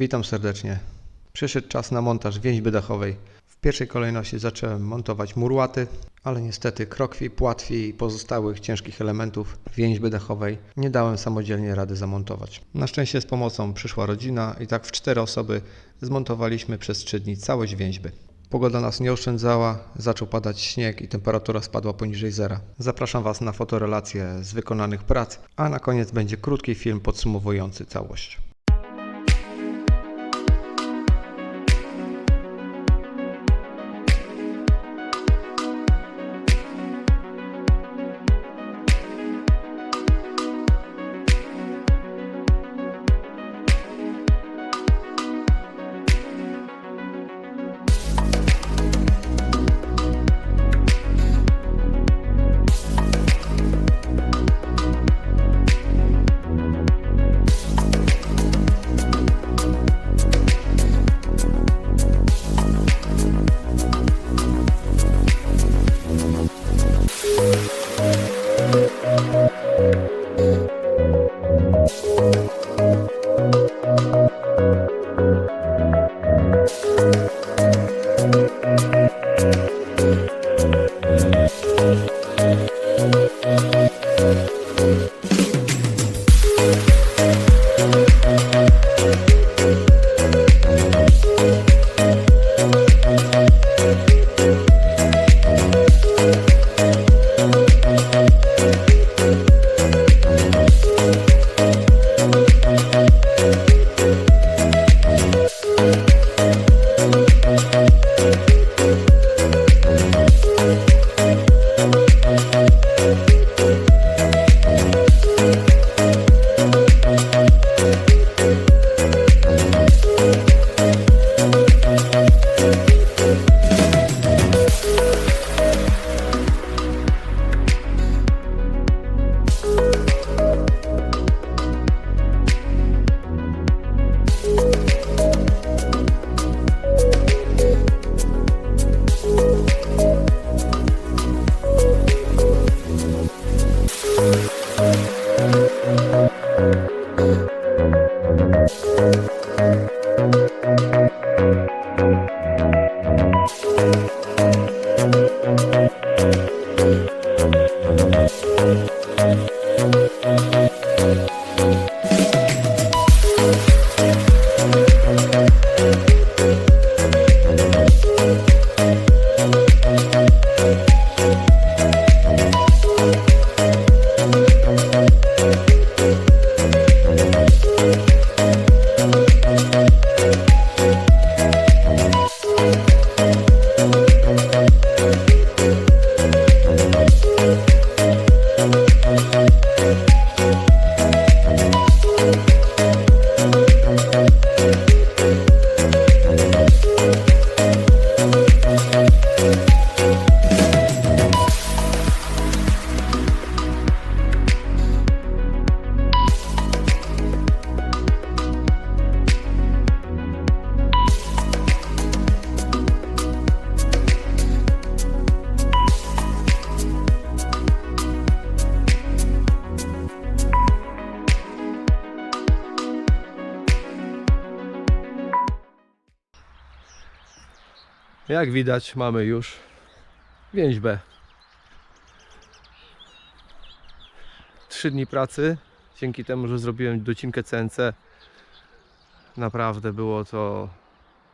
Witam serdecznie. Przyszedł czas na montaż więźby dachowej. W pierwszej kolejności zacząłem montować murłaty, ale niestety krokwi, płatwi i pozostałych ciężkich elementów więźby dachowej nie dałem samodzielnie rady zamontować. Na szczęście z pomocą przyszła rodzina i tak w cztery osoby zmontowaliśmy przez trzy dni całość więźby. Pogoda nas nie oszczędzała, zaczął padać śnieg i temperatura spadła poniżej zera. Zapraszam Was na fotorelacje z wykonanych prac, a na koniec będzie krótki film podsumowujący całość. Jak widać mamy już więźbę. Trzy dni pracy. Dzięki temu, że zrobiłem docinkę CNC naprawdę było to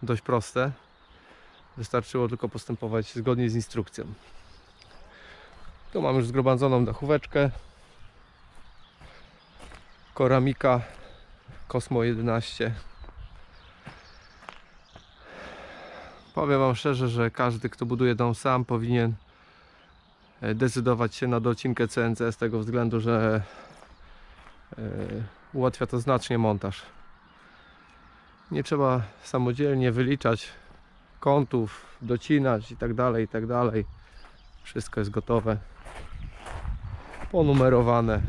dość proste. Wystarczyło tylko postępować zgodnie z instrukcją. Tu mam już zgromadzoną dachóweczkę. Koramika Cosmo 11 Powiem Wam szczerze, że każdy, kto buduje dom sam, powinien e, decydować się na docinkę CNC z tego względu, że e, ułatwia to znacznie montaż. Nie trzeba samodzielnie wyliczać kątów, docinać i tak dalej, i tak. Wszystko jest gotowe. Ponumerowane.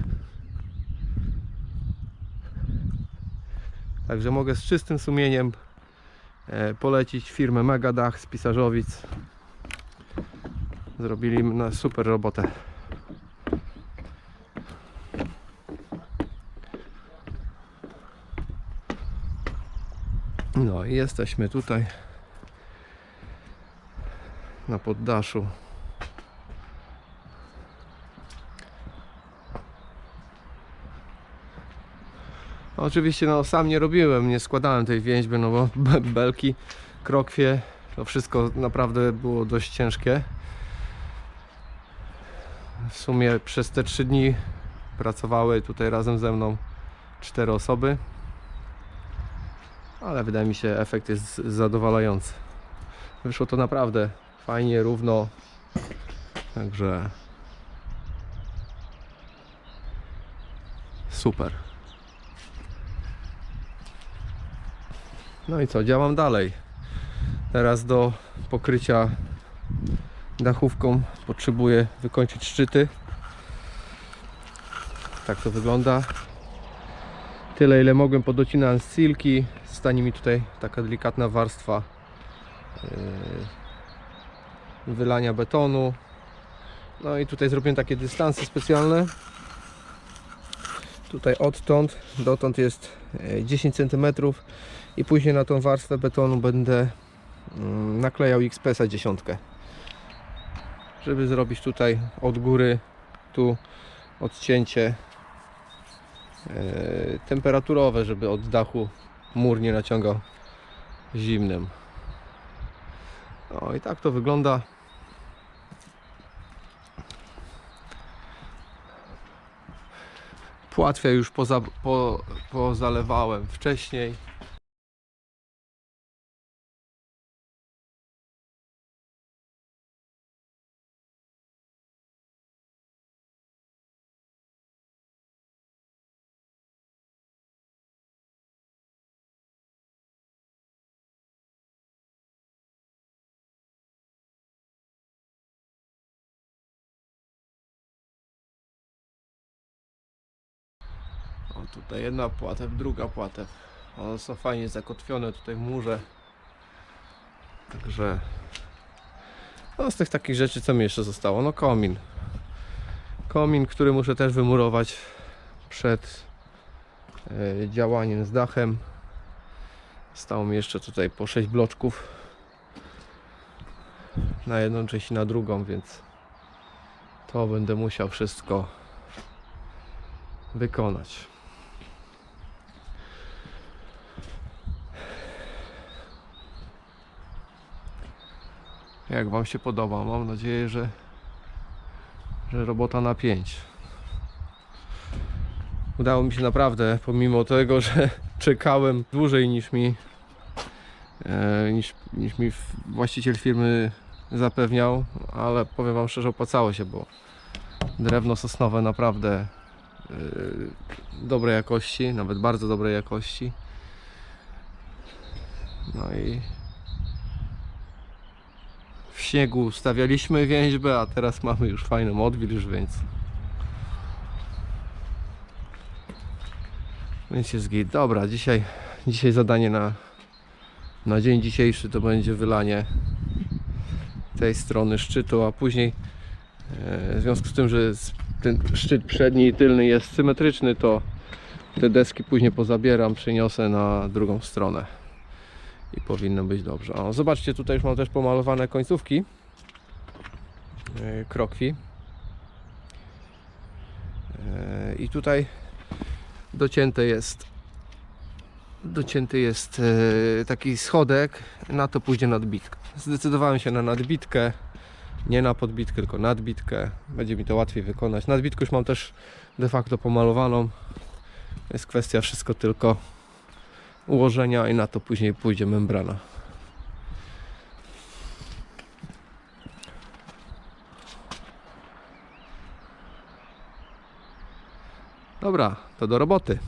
Także mogę z czystym sumieniem polecić firmę Megadach z Pisarzowic. Zrobili na super robotę. No i jesteśmy tutaj na poddaszu. Oczywiście no sam nie robiłem, nie składałem tej więźby, no bo be- belki, krokwie, to wszystko naprawdę było dość ciężkie. W sumie przez te trzy dni pracowały tutaj razem ze mną cztery osoby. Ale wydaje mi się efekt jest zadowalający. Wyszło to naprawdę fajnie, równo. Także super. No i co, działam dalej. Teraz do pokrycia dachówką potrzebuję wykończyć szczyty. Tak to wygląda. Tyle ile mogłem podocinałem z silki. Stanie mi tutaj taka delikatna warstwa yy, wylania betonu. No i tutaj zrobiłem takie dystanse specjalne. Tutaj odtąd dotąd jest e, 10 cm i później na tą warstwę betonu będę mm, naklejał XPS-a dziesiątkę żeby zrobić tutaj od góry tu odcięcie e, temperaturowe, żeby od dachu mur nie naciągał zimnym. No i tak to wygląda. Płatwia już poza, po, pozalewałem wcześniej. Tutaj jedna płatew, druga płatew. One są fajnie zakotwione tutaj w murze. Także no z tych takich rzeczy co mi jeszcze zostało? No komin. Komin, który muszę też wymurować przed e, działaniem z dachem. Stało mi jeszcze tutaj po 6 bloczków na jedną część i na drugą, więc to będę musiał wszystko wykonać. Jak Wam się podoba? Mam nadzieję, że, że robota na 5. Udało mi się naprawdę, pomimo tego, że czekałem dłużej niż mi, e, niż, niż mi właściciel firmy zapewniał, ale powiem Wam szczerze, opłacało się, bo drewno sosnowe naprawdę e, dobrej jakości, nawet bardzo dobrej jakości. No i śniegu stawialiśmy więźbę, a teraz mamy już fajną odwilż, więc więc jest git. Dobra, dzisiaj, dzisiaj zadanie na, na dzień dzisiejszy to będzie wylanie tej strony szczytu, a później e, w związku z tym, że ten szczyt przedni i tylny jest symetryczny, to te deski później pozabieram, przeniosę na drugą stronę i powinno być dobrze. O, zobaczcie, tutaj już mam też pomalowane końcówki yy, krokwi. Yy, I tutaj docięte jest docięty jest yy, taki schodek, na to pójdzie nadbitka. Zdecydowałem się na nadbitkę, nie na podbitkę, tylko nadbitkę. Będzie mi to łatwiej wykonać. Nadbitkę już mam też de facto pomalowaną. Jest kwestia wszystko tylko ułożenia i na to później pójdzie membrana. Dobra, to do roboty.